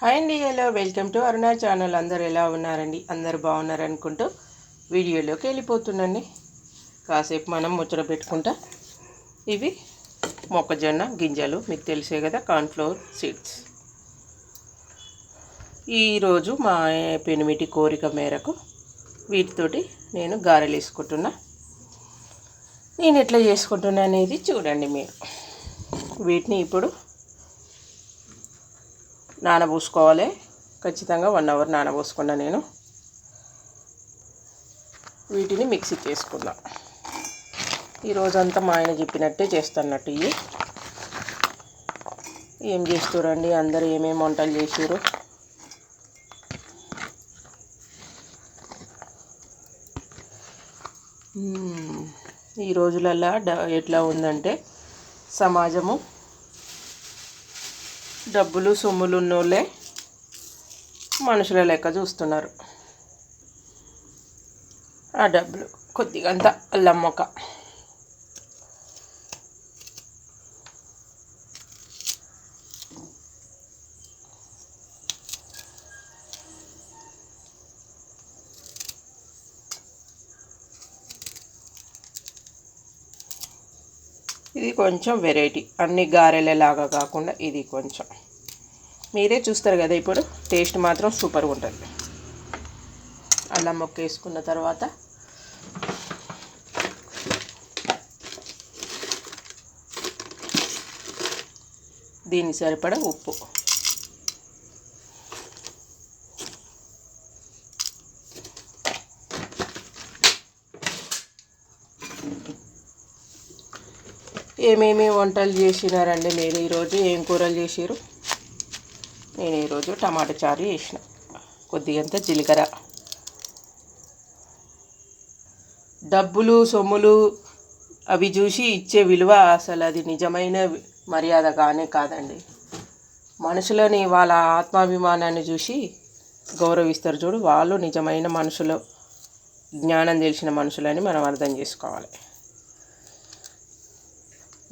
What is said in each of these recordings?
Hi అండి hello welcome to Aruna channel. అందరు ఎలా ఉన్నారండి? అందరు బాగున్నారు అనుకుంటూ వీడియోలోకి వెళ్ళిపోతుండండి కాసేపు మనం ముచ్చట పెట్టుకుంటా. ఇవి మొక్కజొన్న గింజలు మీకు తెలిసే కదా కార్న్ఫ్లవర్ సీడ్స్. ఈరోజు మా పెనిమిటి కోరిక మేరకు వీటితోటి నేను గారెలు వేసుకుంటున్నా నేను ఎట్లా చేసుకుంటున్నా అనేది చూడండి మీరు. వీటిని ఇప్పుడు నానబోసుకోవాలి. ఖచ్చితంగా వన్ అవర్ నానబోసుకున్నా నేను. వీటిని మిక్సీకి వేసుకుందాం ఈరోజంతా మా ఆయన చెప్పినట్టే చేస్తున్నట్టు ఇవి ఏం చేస్తురండి? అందరూ ఏమేమి వంటలు చేసారు ఈ రోజులల్లా డ ఎట్లా ఉందంటే సమాజము డబ్బులు సొమ్ములు ఉన్నోళ్ళే మనుషుల లెక్క చూస్తున్నారు. ఆ డబ్బులు కొద్దిగా అంత అల్లం ఇది కొంచెం వెరైటీ అన్ని గారెలలాగా కాకుండా ఇది కొంచెం. మీరే చూస్తారు కదా ఇప్పుడు టేస్ట్ మాత్రం సూపర్గా ఉంటుంది. అల్లం మొక్క వేసుకున్న తర్వాత దీనికి సరిపడా ఉప్పు. ఏమేమి వంటలు చేసినారండి మీరు ఈరోజు? ఏం కూరలు చేసారు నేను ఈరోజు టమాటా చారు చేసిన. కొద్దిగంత జీలకర్ర. డబ్బులు సొమ్ములు అవి చూసి ఇచ్చే విలువ అసలు అది నిజమైన మర్యాద కానే కాదండి. మనుషులని వాళ్ళ ఆత్మాభిమానాన్ని చూసి గౌరవిస్తారు చూడు. వాళ్ళు నిజమైన మనుషులు జ్ఞానం తెలిసిన మనుషులని మనం అర్థం చేసుకోవాలి.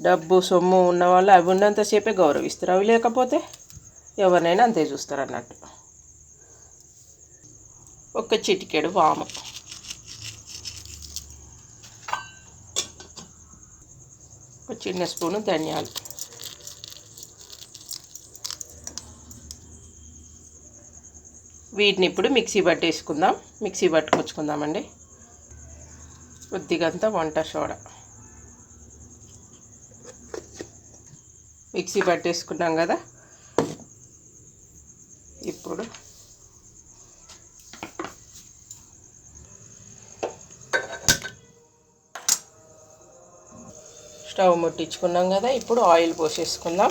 డబ్బు సొమ్ము ఉన్న వాళ్ళు అవి ఉన్నంతసేపే గౌరవిస్తారు. అవి లేకపోతే ఎవరినైనా అంతే చూస్తారు అన్నట్టు. ఒక చిటికెడు వాము. ఒక చిన్న స్పూను ధనియాలు. వీటిని ఇప్పుడు మిక్సీ పట్టేసుకుందాం. మిక్సీ పట్టుకొచ్చుకుందామండి. కొద్దిగంత వంట సోడా. మిక్సీ పట్టేసుకున్నాం కదా. ఇప్పుడు స్టవ్ ముట్టించుకున్నాం కదా. ఇప్పుడు ఆయిల్ పోసేసుకుందాం.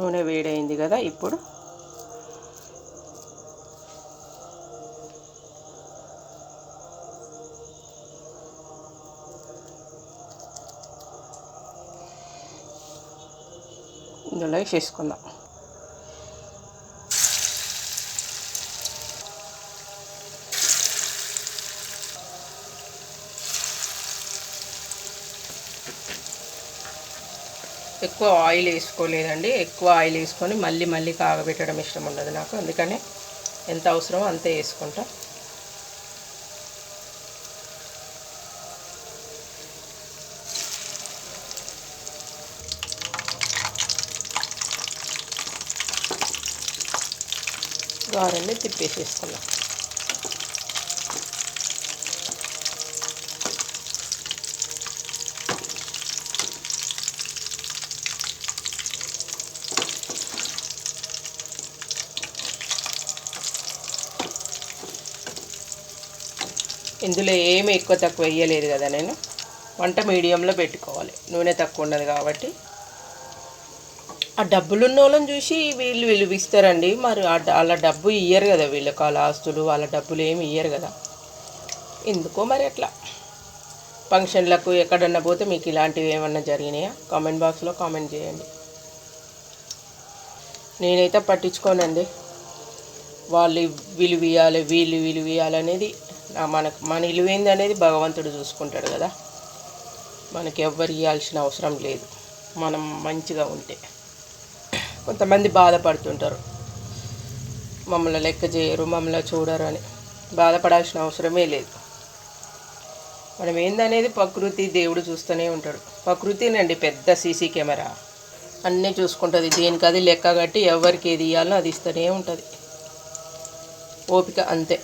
నూనె వేడైంది కదా ఇప్పుడు. ఇందులో వేసేసుకుందాం. ఎక్కువ ఆయిల్ వేసుకోలేదండి. ఎక్కువ ఆయిల్ వేసుకొని మళ్ళీ మళ్ళీ కాగబెట్టడం ఇష్టం ఉండదు నాకు. అందుకని ఎంత అవసరమో అంతే వేసుకుంటా. గారెల్ని తిప్పేసేసుకున్నాం. ఇందులో ఏమి ఎక్కువ తక్కువ వేయలేదు కదా నేను. వంట మీడియంలో పెట్టుకోవాలి. నూనె తక్కువ ఉన్నది కాబట్టి. ఆ డబ్బులు ఉన్న వాళ్ళని చూసి వీళ్ళు వీళ్ళు ఇస్తారండి మరి ఆ వాళ్ళ డబ్బు ఇయ్యరు కదా వీళ్ళకి వాళ్ళ ఆస్తులు వాళ్ళ డబ్బులు ఏమి ఇయ్యరు కదా. ఎందుకో మరి అట్లా. ఫంక్షన్లకు ఎక్కడన్నా పోతే మీకు ఇలాంటివి ఏమన్నా జరిగినాయా? కామెంట్ బాక్స్లో కామెంట్ చేయండి. నేనైతే పట్టించుకోనండి. వాళ్ళు విలువ ఇవ్వాలి వీళ్ళు విలువ ఇవ్వాలి అనేది మనకు మన విలువైంది అనేది భగవంతుడు చూసుకుంటాడు కదా. మనకి ఎవ్వరు ఇవ్వాల్సిన అవసరం లేదు. మనం మంచిగా ఉంటే. కొంతమంది బాధపడుతుంటారు. మమ్మల్ని లెక్క చేయరు మమ్మల్ని చూడరు అని. బాధపడాల్సిన అవసరమే లేదు. మనం ఏందనేది ప్రకృతి దేవుడు చూస్తూనే ఉంటాడు. ప్రకృతినండి పెద్ద సీసీ కెమెరా. అన్నీ చూసుకుంటుంది. దేనికి అది లెక్క కట్టి ఎవరికి ఏది ఇవ్వాలో అది ఇస్తూనే ఉంటుంది. ఓపిక అంతే.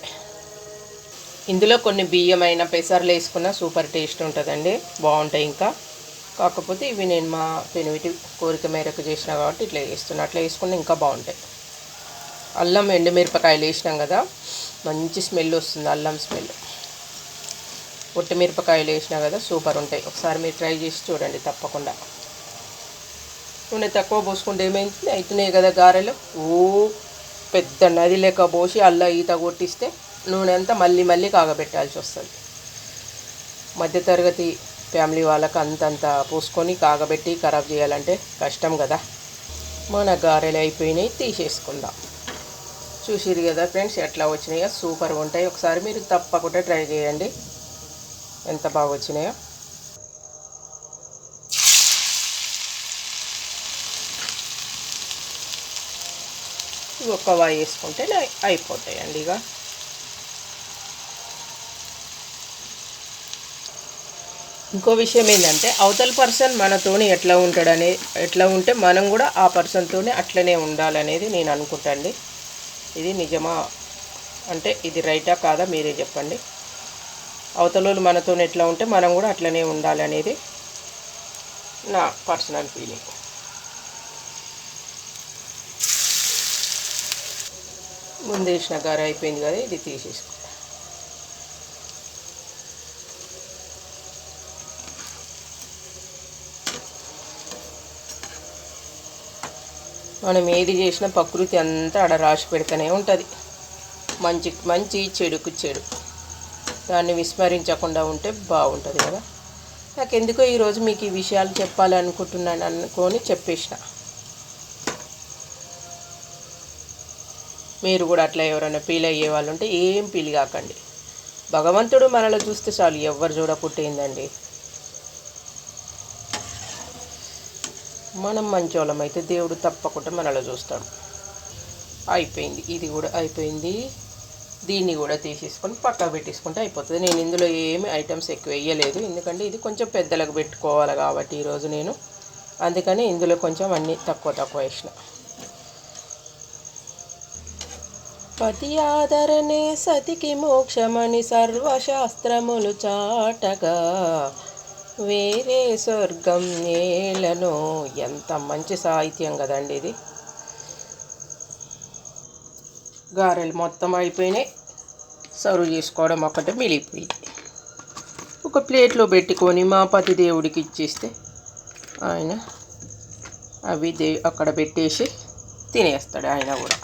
ఇందులో కొన్ని బియ్యమైన పెసర్లు వేసుకున్న సూపర్ టేస్ట్ ఉంటుందండి. బాగుంటాయి ఇంకా. కాకపోతే ఇవి నేను మా పెనివిటి కోరిక మేరకు చేసిన కాబట్టి ఇట్లా వేస్తున్నా. అట్లా వేసుకుని ఇంకా బాగుంటాయి. అల్లం ఎండుమిరపకాయలు వేసినాం కదా. మంచి స్మెల్ వస్తుంది అల్లం స్మెల్. ఒట్టి మిరపకాయలు వేసినా కదా సూపర్ ఉంటాయి. ఒకసారి మీరు ట్రై చేసి చూడండి తప్పకుండా. నూనె తక్కువ పోసుకుంటే ఏమైంది? అవుతున్నాయి కదా గారెలు. ఓ పెద్ద నది లెక్క పోసి అల్ల ఈత కొట్టిస్తే నూనె అంతా మళ్ళీ మళ్ళీ కాగబెట్టాల్సి వస్తుంది. మధ్యతరగతి ఫ్యామిలీ వాళ్ళకి అంతంత పోసుకొని కాగబెట్టి ఖరాబ్ చేయాలంటే కష్టం కదా. మన గారెలు అయిపోయినాయి తీసేసుకుందాం. చూసిరు కదా ఫ్రెండ్స్ ఎట్లా వచ్చినాయో? సూపర్గా ఉంటాయి. ఒకసారి మీరు తప్పకుండా ట్రై చేయండి. ఎంత బాగా వచ్చినాయో. ఇవి ఒక్క వాయి వేసుకుంటే అయిపోతాయండి ఇక. ఇంకో విషయం ఏంటంటే అవతల పర్సన్ మనతోని ఎట్లా ఉంటాడనే ఎట్లా ఉంటే మనం కూడా ఆ పర్సన్తోనే అట్లనే ఉండాలనేది నేను అనుకుంటాండి. ఇది నిజమా? అంటే ఇది రైటా కాదా? మీరే చెప్పండి. అవతలోళ్ళు మనతో ఎట్లా ఉంటే మనం కూడా అట్లనే ఉండాలి అనేది నా పర్సనల్ ఫీలింగ్. ముందు వేసిన గారు అయిపోయింది కదా ఇది తీసేసుకో. మనం ఏది చేసినా ప్రకృతి అంతా ఆడ రాసి పెడుతూనే ఉంటుంది. మంచి మంచి చెడుకు చెడు. దాన్ని విస్మరించకుండా ఉంటే బాగుంటుంది కదా. నాకు ఎందుకో ఈరోజు మీకు ఈ విషయాలు చెప్పాలనుకుంటున్నాను అనుకొని చెప్పేసిన. మీరు కూడా అట్లా ఎవరైనా ఫీల్ అయ్యే వాళ్ళు ఉంటే ఏం ఫీల్ కాకండి. భగవంతుడు మనలో చూస్తే చాలు ఎవరు చూడకుంటేందండి మనం మంచోళ్ళం అయితే దేవుడు తప్పకుండా మనలో చూస్తాడు. అయిపోయింది. ఇది కూడా అయిపోయింది. దీన్ని కూడా తీసేసుకొని పక్కకు పెట్టేసుకుంటే అయిపోతుంది. నేను ఇందులో ఏమి ఐటమ్స్ ఎక్కువ వేయలేదు. ఎందుకంటే ఇది కొంచెం పెద్దలకు పెట్టుకోవాలి కాబట్టి ఈరోజు నేను. అందుకని ఇందులో కొంచెం అన్నీ తక్కువ తక్కువ వేసిన. పతి ఆదరణే సతికి మోక్షమని సర్వశాస్త్రములు చాటగా. వేరే స్వర్గం నేలను. ఎంత మంచి సాహిత్యం కదండి ఇది. గారెలు మొత్తం అయిపోయినాయి. సర్వ్ చేసుకోవడం ఒకటి మిగిలిపోయింది. ఒక ప్లేట్లో పెట్టుకొని మా పతి దేవుడికి ఇచ్చేస్తే ఆయన అవి దే అక్కడ పెట్టేసి తినేస్తాడు ఆయన కూడా.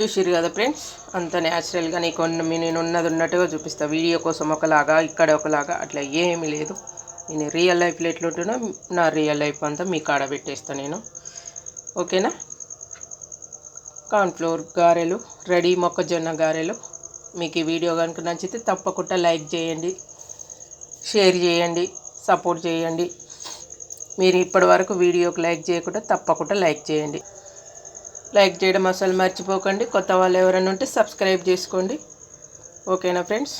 చూసిరు కదా ఫ్రెండ్స్? అంత న్యాచురల్గా నీకు నేను ఉన్నది ఉన్నట్టుగా చూపిస్తా. వీడియో కోసం ఒకలాగా ఇక్కడ ఒకలాగా అట్లా ఏమీ లేదు. నేను రియల్ లైఫ్లో ఎట్లుంటున్నా నా రియల్ లైఫ్ అంతా మీకు ఆడబెట్టేస్తాను నేను. ఓకేనా? కార్న్ఫ్లోర్ గారెలు రెడీ మొక్కజొన్న గారెలు. మీకు ఈ వీడియో కనుక నచ్చితే తప్పకుండా లైక్ చేయండి షేర్ చేయండి సపోర్ట్ చేయండి. మీరు ఇప్పటి వరకు వీడియోకి లైక్ చేయకుండా తప్పకుండా లైక్ చేయండి. లైక్ చేయడం అసలు మర్చిపోకండి. కొత్త వాళ్ళు ఎవరైనా ఉంటే సబ్స్క్రైబ్ చేసుకోండి. ఓకేనా ఫ్రెండ్స్?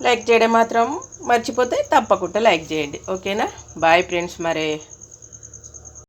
లైక్ చేయడం మాత్రం మర్చిపోతే తప్పకుండా లైక్ చేయండి. ఓకేనా? బాయ్ ఫ్రెండ్స్ మరే.